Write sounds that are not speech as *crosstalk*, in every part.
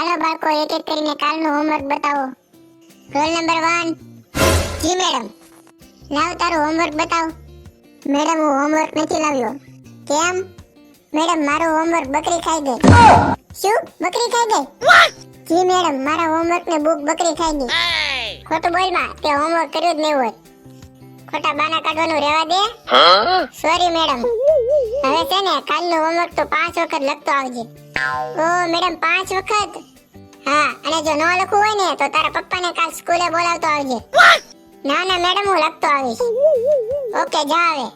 ચાલો બાળકો એક એક કરીને કાલનું હોમવર્ક બતાવો. રોલ નંબર 1 જી મેડમ લાવ તારું હોમવર્ક બતાવ. મેડમ હું હોમવર્ક નથી લાવ્યો. કેમ? મેડમ મારું હોમવર્ક બકરી ખાઈ ગઈ. શું? બકરી ખાઈ ગઈ? જી મેડમ મારા હોમવર્ક ને બુક બકરી ખાઈ ગઈ. ખોટું બોલમાં તે હોમવર્ક કર્યું જ નહીં હોય. ખોટા બાના કાઢવાનું રહેવા દે. સોરી મેડમ હવે છે ને કાલનું હોમવર્ક તો પાંચ વખત લખતો આવજે. ઓ મેડમ પાંચ વખત? જો ન લખવું હોય ને તો તારા પપ્પાને કાલ સ્કૂલે બોલાવતો આવજે. ના ના મેડમ હું લખતો આવીશ. ઓકે જા હવે.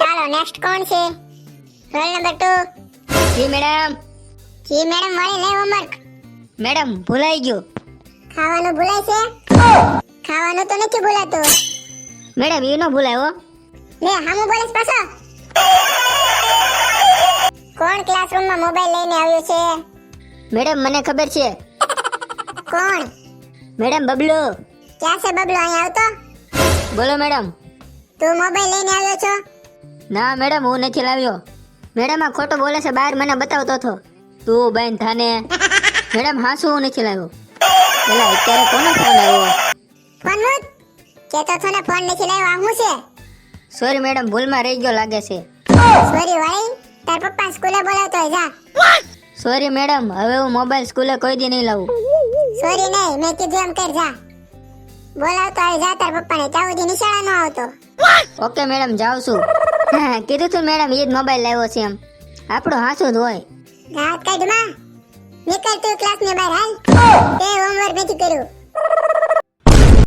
ચાલો નેક્સ્ટ કોણ છે? રોલ નંબર 2 જી મેડમ. જી મેડમ મળી લે હોમવર્ક મેડમ ભૂલાઈ ગયું. ખાવાનું ભૂલાય છે? ખાવાનું તો નથી ભૂલાતું. મેડમ એ નો ભૂલાયો લે હામું બોલે છે પાછો. કોણ ક્લાસરૂમમાં મોબાઈલ લઈને આવ્યો છે? મેડમ મને ખબર છે. કોણ? મેડમ બબલો. ક્યાં છે બબલો? અહીં આવતો? બોલો મેડમ. તું મોબાઈલ લઈને આવ્યો છો? ના મેડમ હું નથી લાવ્યો. મેડમ આ ખોટો બોલે છે બહાર મને બતાવતો હતો. તું બેન થાને *laughs* મેડમ હા શું હું નથી લાવ્યો? પેલા અત્યારે કોનો ફોન આવ્યો? ફોન હું કેતો છો ને ફોન નથી લાવ્યો. આ હું છે? સોરી મેડમ ભૂલમાં રહી ગયો લાગે છે. સોરી વાળી. તાર પપ્પા સ્કૂલે બોલાવતો હોય જા. સોરી મેડમ હવે હું મોબાઈલ સ્કૂલે કોઈ દી નહીં લાવું. સોરી નહીં મેં કીધું એમ કર જા. બોલાવતો આવી જા તાર પપ્પાને. ત્યાં સુધી નિશાળા ન આવતો. ઓકે મેડમ જાઉં છું. હા, *laughs* કીધું તું મેડમ એ જ મોબાઈલ લાવ્યો છે એમ. આપણો હાસું જ હોય. રાત કાઢમાં. નીકળ તું ક્લાસની બહાર હાલ. તે હોમવર્ક નથી કર્યું.